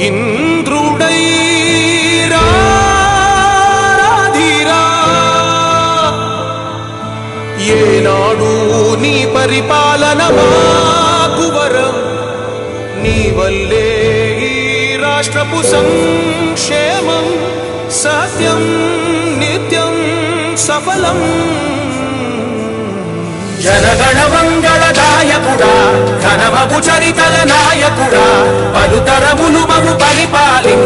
ఇంద్రుడై ఏనాడు నీ పరిపాలన మాకువరం నీ వల్లే ఈ రాష్ట్రపు సంక్షేమం సత్యం నిత్యం సఫలం. జనగణ మంగళదాయకుడా ఘనమపు చరితల నాయకుడా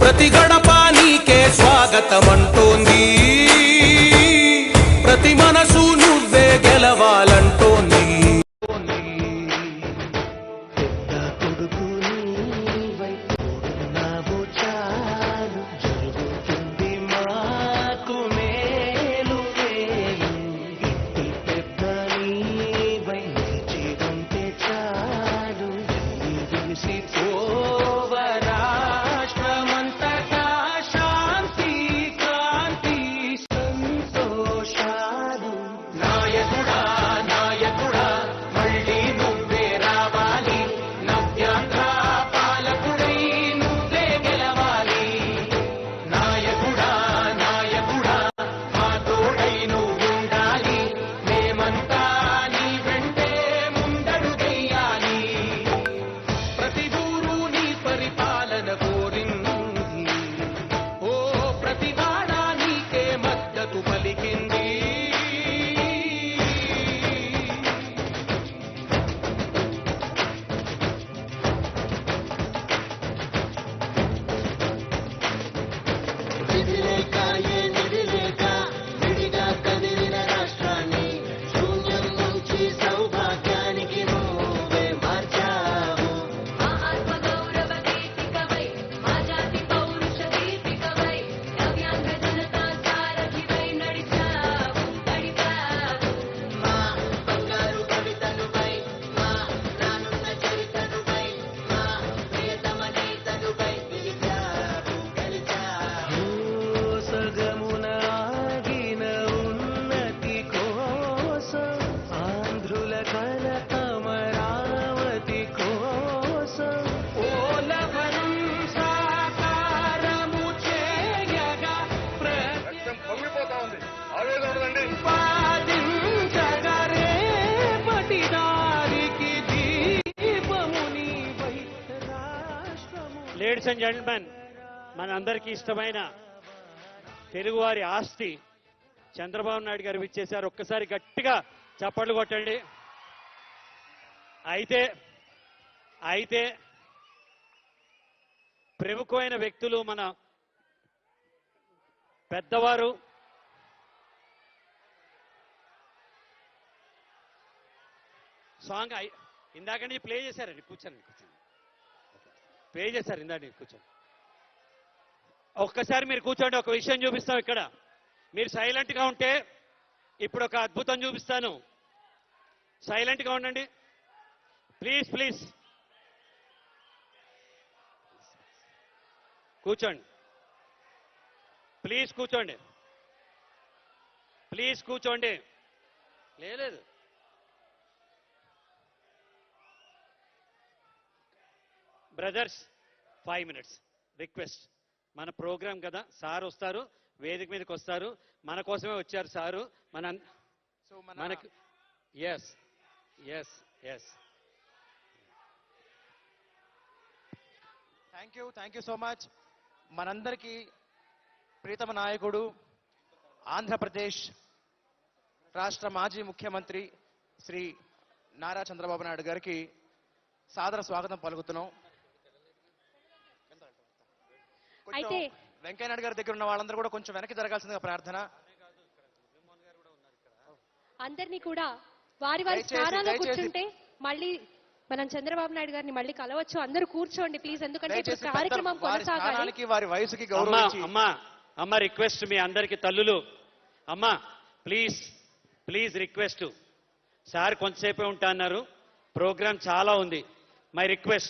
ప్రతి గడప నీకే స్వాగతమంటోంది. ప్రతి మనసు నువ్వే గెలవాలంటోంది. పెద్ద కొడుకు లేడీస్ అండ్ జెంటల్మెన్ మనందరికీ ఇష్టమైన తెలుగువారి ఆస్తి చంద్రబాబు నాయుడు గారు ఇచ్చేశారు ఒక్కసారి గట్టిగా చప్పట్లు కొట్టండి. అయితే అయితే ప్రముఖమైన వ్యక్తులు మన పెద్దవారు సాంగ్ ఇందాక నుంచి ప్లే చేశారండి కూర్చోండి కూర్చోండి. పే చేశారు ఇందాక కూర్చోండి ఒక్కసారి మీరు కూర్చోండి ఒక విషయం చూపిస్తాం ఇక్కడ. మీరు సైలెంట్గా ఉంటే ఇప్పుడు ఒక అద్భుతం చూపిస్తాను. సైలెంట్గా ఉండండి. ప్లీజ్ ప్లీజ్ కూర్చోండి. ప్లీజ్ కూర్చోండి. ప్లీజ్ కూర్చోండి. లేదు. Brothers five minutes. రిక్వెస్ట్. మన ప్రోగ్రామ్ కదా సార్ వస్తారు వేదిక మీదకి వస్తారు. మన కోసమే వచ్చారు సారు. మన సో మనకు yes yes yes thank you thank you so much మనందరికీ ప్రీతమ నాయకుడు ఆంధ్రప్రదేశ్ రాష్ట్ర మాజీ ముఖ్యమంత్రి శ్రీ నారా చంద్రబాబు నాయుడు గారికి సాదర స్వాగతం పలుకుతున్నాం కొంచెం అయితే వెంకయ్య నాయుడు గారి దగ్గర ఉన్న వాళ్ళందరూ కూడా కొంచెం వెనక్కి జరగాల్సిందిగా ప్రార్థన. అందరినీ కూడా వారి వారి స్థానాల్లో కూర్చుంటే మళ్ళీ మనం చంద్రబాబు నాయుడు గారిని మళ్ళీ కలవచ్చు. అందరూ కూర్చోండి ప్లీజ్ ఎందుకంటే ఇప్పుడు కార్యక్రమం కొనసాగాలి. వారి వయసుకి అమ్మా అమ్మ రిక్వెస్ట్ మీ అందరికి తల్లులు. అమ్మా ప్లీజ్ ప్లీజ్ రిక్వెస్ట్. సార్ కొంతసేపే ఉంటా అన్నారు. ప్రోగ్రామ్ చాలా ఉంది. My request.